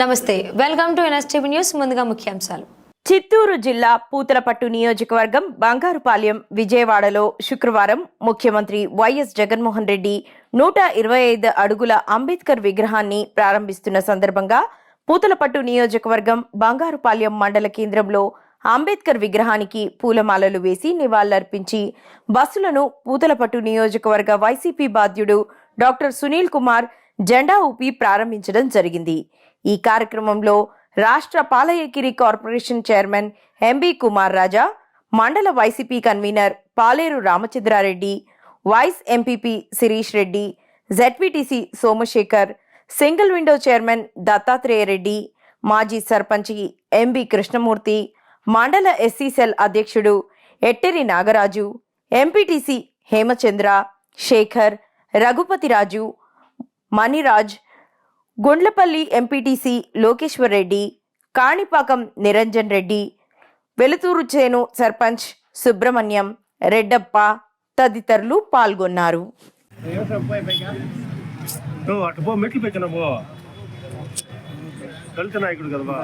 నమస్తే. Welcome to NSTV news ముందుగా ముఖ్యాంశాలు. చిత్తూరు జిల్లా పూతలపట్టు నియోజకవర్గం బంగారుపాలెం విజయవాడలో శుక్రవారం ముఖ్యమంత్రి వైఎస్ జగన్మోహన్ రెడ్డి నూట ఇరవై ఐదు అడుగుల అంబేద్కర్ విగ్రహాన్ని ప్రారంభిస్తున్న సందర్భంగా పూతలపట్టు నియోజకవర్గం బంగారుపాలెం మండల కేంద్రంలో అంబేద్కర్ విగ్రహానికి పూలమాలలు వేసి నివాళులర్పించి బస్సులను పూతలపట్టు నియోజకవర్గ వైసీపీ బాధ్యుడు డాక్టర్ సునీల్ కుమార్ జెండా ఊపి ప్రారంభించడం జరిగింది. ఈ కార్యక్రమంలో రాష్ట్ర పాలయకిరి corporation chairman MB Kumar Raja మండల YCP convener Paleru Ramachandra Reddy vice MPP Sirish Reddy ZPTC Somasekhar single window chairman Dattatreya Reddy మాజీ సర్పంచి ఎంబి కృష్ణమూర్తి మండల ఎస్సీ సెల్ అధ్యక్షుడు ఎట్టెరి నాగరాజు ఎంపీటీసీ హేమచంద్ర శేఖర్ రఘుపతిరాజు మణిరాజ్ గుండ్లపల్లి ఎంపీటీసీ లోకేశ్వర్ రెడ్డి కాణిపాకం నిరంజన్ రెడ్డి వెలుతూరు చేను సర్పంచ్ సుబ్రహ్మణ్యం రెడ్డప్ప తదితరులు పాల్గొన్నారు. దళిత నాయకుడు కదా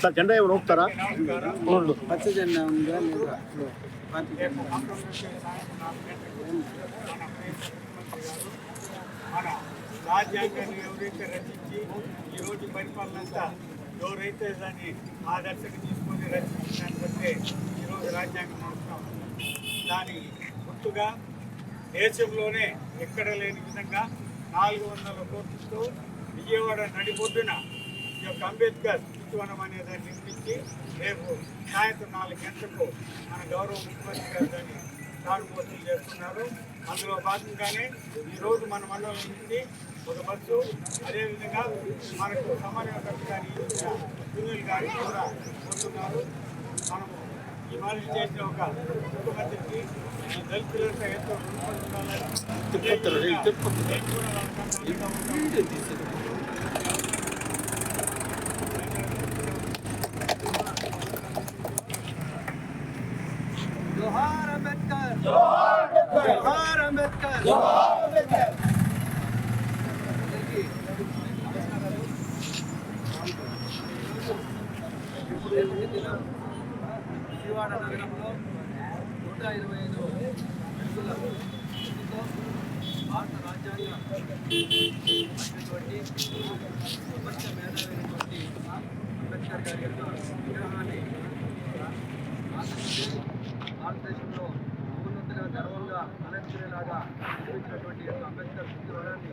సార్ జెండా ఏమైనా ఊపుతారా ఊళ్ళు. పచ్చ జెండా ఉందా లేదా పార్టీ జెండా మన రాజ్యాంగాన్ని ఎవరైతే రచించి ఈరోజు పరిపాలన ఎవరైతే దాన్ని ఆదర్శంగా తీసుకొని రచించడాన్ని బట్టే ఈరోజు రాజ్యాంగం నడుస్తాం దాని గుర్తుగా దేశంలోనే ఎక్కడ లేని విధంగా నాలుగు వందల కోట్లతో విజయవాడ నడిపొద్దున ఈ యొక్క అంబేద్కర్ ఉద్యానవనం అనే దాన్ని నిర్మించి రేపు సాయంత్రం నాలుగు గంటలకు మన గౌరవ ముఖ్యమంత్రి గారు దాన్ని తాడుపోతులు చేస్తున్నారు. అందులో భాగంగానే ఈరోజు మన మండలం నుంచి ఒక బస్సు అదేవిధంగా మనకు సమన్వయకర్త గారి సునీల్ గారు కూడా వస్తున్నారు. మనము ఈ మాదిరి చేసిన ఒక ముఖ్యమంత్రికి దళితులంతా ఎంతో జోహార్ అంబేద్కర్ జోహార్ అంబేద్కర్ జోహార్ అంబేద్కర్ విజయవాడ నగరంలో నూట ఇరవై ఐదు అడుగుల ఎత్తుతో భారత రాజ్యాంగ అయినటువంటి ప్రపంచ మేధావైనటువంటి అంబేద్కర్ గారి యొక్క విగ్రహాన్ని ఆంధ్రప్రదేశ్ భారతదేశంలో ఉన్నతగా గర్వంగా అలంకరేలాగా నిర్మించినటువంటి యొక్క అంబేద్కర్ విగ్రహాన్ని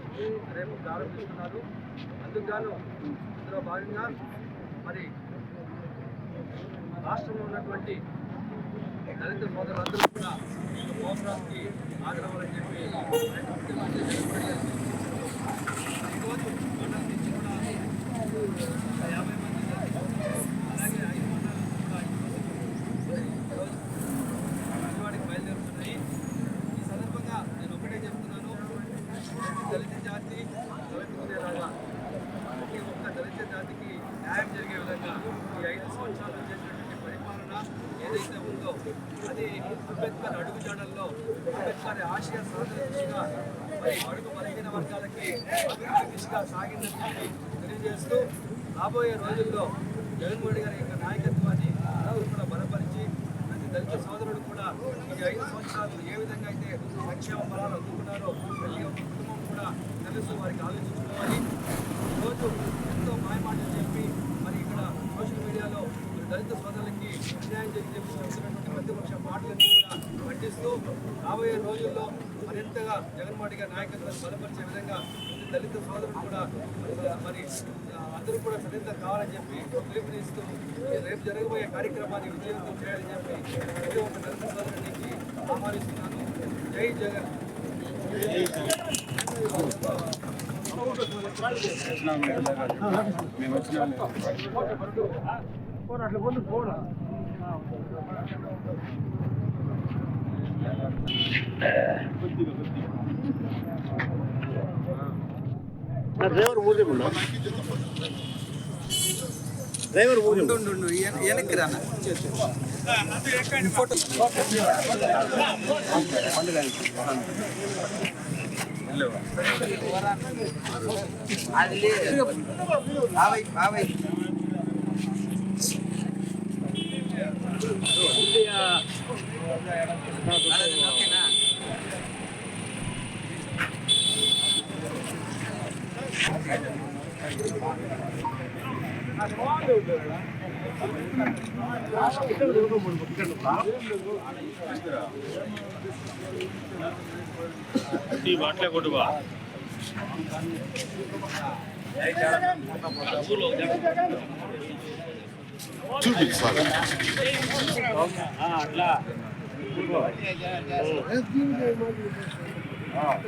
రేపు ప్రారంభిస్తున్నారు. అందుకుగాను ఇందులో భాగంగా మరి రాష్ట్రంలో ఉన్నటువంటి దళిత సోదరులందరూ కూడా ఈ ఆగ్రహం అని చెప్పి ఆయన ముఖ్యమంత్రి జగన్మోహన్ రెడ్డి గారు ఈరోజు మండలం నుంచి కూడా ఒక యాభై మంది దళితులు, అలాగే ఐదు మండలాల నుంచి కూడా ఈరోజు విజయవాడకి బయలుదేరుతున్నాయి ఈ సందర్భంగా నేను ఒకటే చెప్తున్నాను దళిత జాతి దళితులేలాగా ప్రతి ఒక్క దళిత జాతికి న్యాయం జరిగే విధంగా ఈ ఐదు సంవత్సరాలు చేసినటువంటి పరిపాలన ఏదైతే ఉందో అది అంబేద్కర్ అడుగుజాడల్లో అంబేద్కర్ ఆశయ సాధన దిశగా మరి అడుగు బలహీన వర్గాలకి అభివృద్ధి దిశగా సాగిందని చెప్పి తెలియజేస్తూ రాబోయే రోజుల్లో జగన్మోహన్ గారి యొక్క నాయకత్వాన్ని అందరూ కూడా బలపరిచి ప్రతి దళిత సోదరుడు కూడా ఈ ఐదు సంవత్సరాలు ఏ విధంగా అయితే సంక్షేమ ఫలాలు అందుకున్నారో ప్రతి ఒక్క కుటుంబం కూడా తెలుసు వారికి ఆలోచించుకోవాలి. ఈరోజు రైతులకి అన్యాయం జరిగిన ప్రతిపక్ష పాటలన్నీ కూడా ఖండిస్తూ రాబోయే రోజుల్లో మరింతగా జగన్మోహన్ గారి నాయకత్వం బలపరిచే విధంగా దళిత సోదరులు కూడా మరి అందరూ కూడా సరింత కావాలని చెప్పి పిలుపునిస్తూ రేపు జరగబోయే కార్యక్రమాన్ని విజయవంతం చేయాలని చెప్పి ప్రతి ఒక్క దళిత సోదరుడికి ఆహ్వానిస్తున్నాను జై జగన్ మేము వచ్చినాము నా డ్రైవర్ ఊరే ఉన్నా డ్రైవర్ ఊరే நீ வாட்டில கொண்டு வா Two. Ha.